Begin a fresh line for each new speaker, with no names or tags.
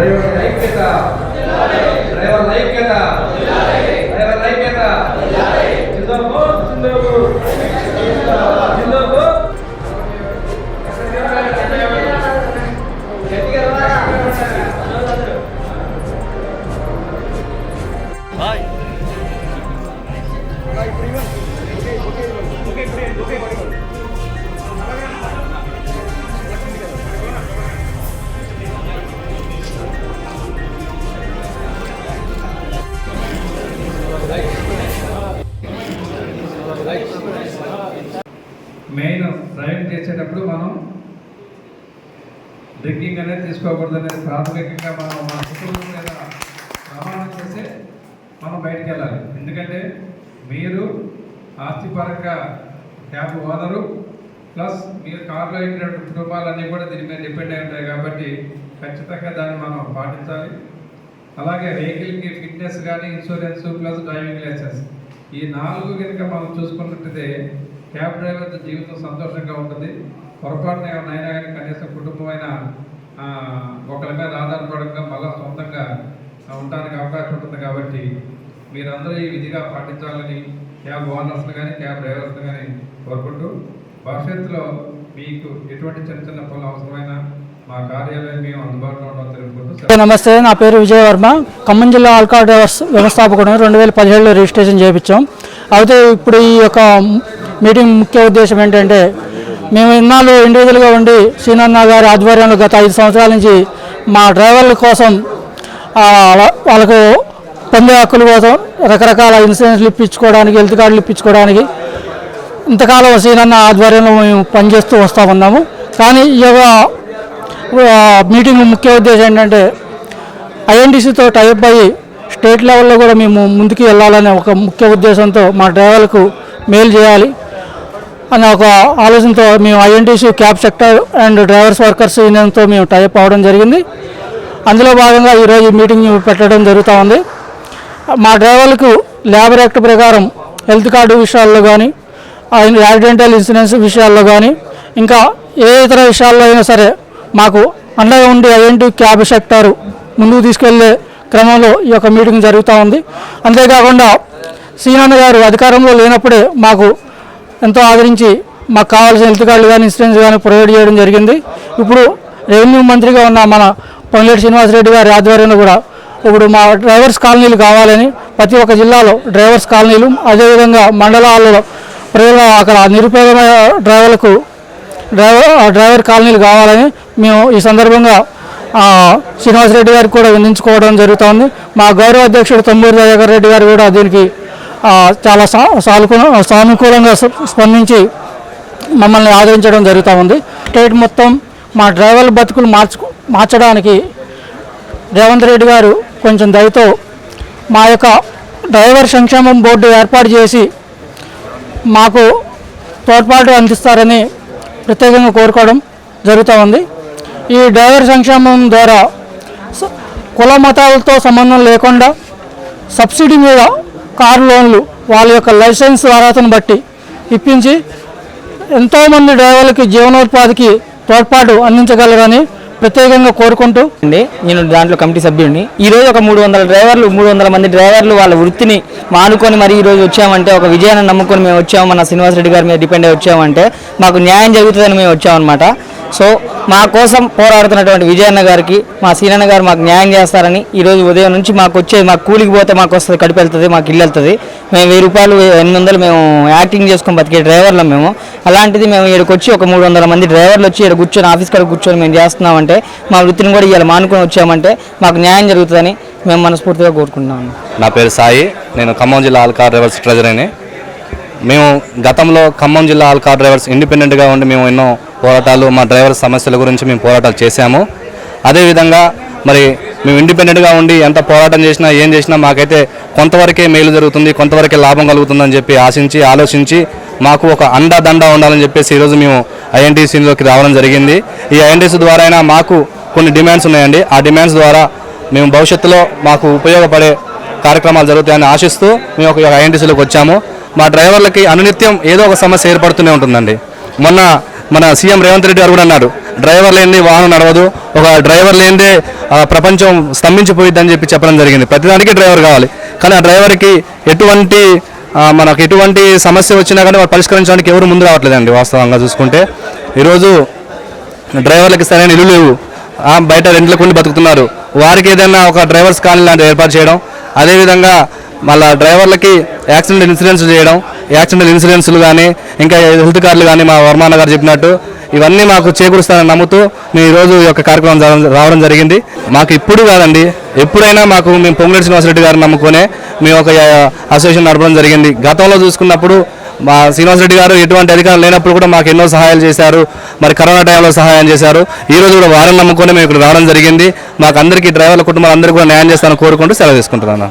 ప్రయోజన ఐక్యత main driving చేసేటప్పుడు మనం డ్రింకింగ్ అనేది తీసుకోకూడదు అనేది ప్రాథమికంగా మనం మన కుటుంబం మీద ప్రమాణం చేసి మనం బయటికి వెళ్ళాలి. ఎందుకంటే మీరు ఆస్తిపరంగా క్యాబ్ ఓనరు ప్లస్ మీరు కార్లో ఎక్కినటువంటి కుటుంబాలన్నీ కూడా దీని మీద డిపెండ్ అయి ఉంటాయి కాబట్టి ఖచ్చితంగా దాన్ని మనం పాటించాలి. అలాగే వెహికల్కి ఫిట్నెస్ కానీ ఇన్సూరెన్స్ ప్లస్ డ్రైవింగ్ లైసెన్స్ ఈ నాలుగు కనుక మనం చూసుకున్నట్టయితే క్యాబ్ డ్రైవర్ జీవితం సంతోషంగా ఉంటుంది. పొరపాటున ఏమైనా అయినా కానీ కనీసం కుటుంబమైన ఒకరి మీద ఆధారపడంగా మళ్ళా సొంతంగా ఉండడానికి అవకాశం ఉంటుంది కాబట్టి మీరందరూ ఈ విధిగా పాటించాలని క్యాబ్ ఓనర్స్ని కానీ క్యాబ్ డ్రైవర్స్ని కానీ కోరుకుంటూ భవిష్యత్తులో మీకు ఎటువంటి చిన్న చిన్న పనులు అవసరమైన
నమస్తే. నా పేరు విజయ వర్మ. ఖమ్మం జిల్లా ఆల్కాడ్ వ్యవస్థాపకుడు రెండు వేల పదిహేడులో రిజిస్ట్రేషన్ చేయించాం. అయితే ఇప్పుడు ఈ యొక్క మీటింగ్ ముఖ్య ఉద్దేశం ఏంటంటే మేము ఇన్నాళ్ళు ఇండివిజువల్గా ఉండి శ్రీనన్న గారి ఆధ్వర్యంలో గత ఐదు సంవత్సరాల నుంచి మా డ్రైవర్ల కోసం వాళ్ళకు పొందే హక్కుల కోసం రకరకాల ఇన్సూరెన్స్లు ఇప్పించుకోవడానికి హెల్త్ కార్డులు ఇప్పించుకోవడానికి ఇంతకాలం శ్రీనన్న ఆధ్వర్యంలో మేము పనిచేస్తూ వస్తూ ఉన్నాము. కానీ ఈ మీటింగ్ ముఖ్య ఉద్దేశం ఏంటంటే ఐఎన్టీసీతో టైప్ అయ్యి స్టేట్ లెవెల్లో కూడా మేము ముందుకు వెళ్ళాలనే ఒక ముఖ్య ఉద్దేశంతో మా డ్రైవర్లకు మేలు చేయాలి. అనే ఒక ఆలోచనతో మేము INTUC cab sector and drivers workers యూనియన్తో మేము టైప్ అవ్వడం జరిగింది. అందులో భాగంగా ఈరోజు మీటింగ్ పెట్టడం జరుగుతూ ఉంది. మా డ్రైవర్లకు లేబర్ యాక్ట్ ప్రకారం హెల్త్ కార్డు విషయాల్లో కానీ యాక్సిడెంటల్ ఇన్సూరెన్స్ విషయాల్లో కానీ ఇంకా ఏ ఇతర విషయాల్లో అయినా సరే మాకు అండగా ఉండి ఐఎన్టీ క్యాబ్ సెక్టార్ ముందుకు తీసుకెళ్ళే క్రమంలో ఈ యొక్క మీటింగ్ జరుగుతూ ఉంది. అంతేకాకుండా సీనాన్న గారు అధికారంలో లేనప్పుడే మాకు ఎంతో ఆదరించి మాకు కావాల్సిన హెల్త్ కార్డులు కానీ ఇన్సూరెన్స్ కానీ ప్రొవైడ్ చేయడం జరిగింది. ఇప్పుడు రెవెన్యూ మంత్రిగా ఉన్న మన పొంగులేటి శ్రీనివాసరెడ్డి గారి ఆధ్వర్యంలో కూడా ఇప్పుడు మా డ్రైవర్స్ కాలనీలు కావాలని ప్రతి ఒక్క జిల్లాలో డ్రైవర్స్ కాలనీలు అదేవిధంగా మండలాలలో ప్రజలు అక్కడ నిరుపేదమైన డ్రైవర్లకు డ్రైవర్ డ్రైవర్ కాలనీలు కావాలని మేము ఈ సందర్భంగా శ్రీనివాస్ శ్రీనివాసరెడ్డి గారికి కూడా వినించుకోవడం జరుగుతోంది. మా గౌరవ అధ్యక్షుడు తొమ్మూరు దయాకర్ రెడ్డి గారు కూడా దీనికి చాలా సా సానుకూల సానుకూలంగా స్పందించి మమ్మల్ని ఆదరించడం జరుగుతూ ఉంది. స్టేట్ మొత్తం మా డ్రైవర్ల బతుకులు మార్చు మార్చడానికి రేవంత్ రెడ్డి గారు కొంచెం దయతో మా యొక్క డ్రైవర్ సంక్షేమం బోర్డు ఏర్పాటు చేసి మాకు తోడ్పాటు అందిస్తారని ప్రత్యేకంగా కోరుకోవడం జరుగుతూ ఉంది. ఈ డ్రైవర్ సంక్షేమం ద్వారా కుల మతాలతో సంబంధం లేకుండా సబ్సిడీ మీద కారు లోన్లు వాళ్ళ యొక్క లైసెన్స్ అర్హతను బట్టి ఇప్పించి ఎంతోమంది డ్రైవర్లకి జీవనోపాధికి తోడ్పాటు అందించగలరని ప్రత్యేకంగా కోరుకుంటూ
అండి నేను దాంట్లో కమిటీ సభ్యుడిని. ఈ రోజు ఒక మూడు వందల డ్రైవర్లు మూడు వందల మంది డ్రైవర్లు వాళ్ళ వృత్తిని మానుకొని మరి ఈ రోజు వచ్చామంటే ఒక విజయాన్ని నమ్ముకొని మేము వచ్చాము మన శ్రీనివాసరెడ్డి గారి మీద డిపెండ్ అయి వచ్చామంటే మాకు న్యాయం జరుగుతుందని మేము వచ్చామన్నమాట. సో మా కోసం పోరాడుతున్నటువంటి విజయన్న గారికి మా సీనన్న గారు మాకు న్యాయం చేస్తారని ఈరోజు ఉదయం నుంచి మాకు వచ్చే మాకు కూలికి పోతే మాకు వస్తుంది కడుపు వెళ్తుంది మాకు ఇల్లు వెళ్తుంది. మేము వెయ్యి రూపాయలు ఎనిమిది వందలు మేము యాక్టింగ్ చేసుకొని బతికే డ్రైవర్లం మేము. అలాంటిది మేము ఇక్కడికి వచ్చి ఒక మూడు వందల మంది డ్రైవర్లు వచ్చి ఇక్కడ కూర్చొని ఆఫీస్ కాడ కూర్చొని మేము చేస్తున్నామంటే మా వృత్తిని కూడా ఇవాళ మానుకొని వచ్చామంటే మాకు న్యాయం జరుగుతుందని మేము మనస్ఫూర్తిగా కోరుకుంటున్నాము
నా పేరు సాయి. నేను ఖమ్మం జిల్లా ఆల్కార్ డ్రైవర్స్ ట్రెజరీని మేము గతంలో ఖమ్మం జిల్లా ఆల్కార్ డ్రైవర్స్ ఇండిపెండెంట్గా ఉండి మేము ఎన్నో పోరాటాలు మా డ్రైవర్ సమస్యల గురించి మేము పోరాటాలు చేశాము. అదేవిధంగా మరి మేము ఇండిపెండెంట్గా ఉండి ఎంత పోరాటం చేసినా ఏం చేసినా మాకైతే కొంతవరకే మేలు జరుగుతుంది కొంతవరకే లాభం కలుగుతుందని చెప్పి ఆశించి ఆలోచించి మాకు ఒక అండదండ ఉండాలని చెప్పేసి ఈరోజు మేము ఐఎన్టీసీలోకి రావడం జరిగింది. ఈ ఐఎన్టీసీ ద్వారా అయినా మాకు కొన్ని డిమాండ్స్ ఉన్నాయండి. ఆ డిమాండ్స్ ద్వారా మేము భవిష్యత్తులో మాకు ఉపయోగపడే కార్యక్రమాలు జరుగుతాయని ఆశిస్తూ మేము ఒక ఐఎన్టీసీలోకి వచ్చాము. మా డ్రైవర్లకి అనునిత్యం ఏదో ఒక సమస్య ఏర్పడుతూనే ఉంటుందండి. మొన్న మన సీఎం రేవంత్ రెడ్డి గారు కూడా అన్నారు డ్రైవర్ లేని వాహనం నడవదు ఒక డ్రైవర్ లేనిదే ఆ, ప్రపంచం స్తంభించిపోయిద్దని చెప్పి చెప్పడం జరిగింది. ప్రతిదానికి డ్రైవర్ కావాలి. కానీ ఆ డ్రైవర్కి ఎటువంటి మనకు ఎటువంటి సమస్య వచ్చినా కానీ వాళ్ళు పరిష్కరించడానికి ఎవరు ముందు రావట్లేదండి వాస్తవంగా చూసుకుంటే. ఈరోజు డ్రైవర్లకి సరైన ఇల్లు లేవు. బయట రెంట్లకు ఉండి బతుకుతున్నారు. వారికి ఏదైనా ఒక డ్రైవర్స్ కాలనీ లాంటివి ఏర్పాటు చేయడం అదేవిధంగా మళ్ళా డ్రైవర్లకి యాక్సిడెంట్ ఇన్సూరెన్స్ చేయడం యాక్సిడెంట్ ఇన్సూరెన్స్లు కానీ ఇంకా హెల్త్ కార్డులు కానీ మా వర్మాన గారు చెప్పినట్టు ఇవన్నీ మాకు చేకూరుస్తానని నమ్ముతూ మేము ఈరోజు ఈ యొక్క కార్యక్రమం రావడం జరిగింది. మాకు ఇప్పుడు కాదండి ఎప్పుడైనా మాకు మేము పొంగులేటి శ్రీనివాసరెడ్డి గారిని నమ్ముకునే మేము ఒక అసోసియేషన్ నడపడం జరిగింది. గతంలో చూసుకున్నప్పుడు మా శ్రీనివాసరెడ్డి గారు ఎటువంటి అధికారం లేనప్పుడు కూడా మాకు ఎన్నో సహాయాలు చేశారు. మరి కరోనా టైంలో సహాయం చేశారు. ఈ రోజు కూడా వారం నమ్ముకొని మేము ఇక్కడ రావడం జరిగింది. మాకు అందరికీ డ్రైవర్ల కుటుంబాలందరికీ కూడా న్యాయం చేస్తానని కోరుకుంటూ సెలవు తీసుకుంటున్నాను.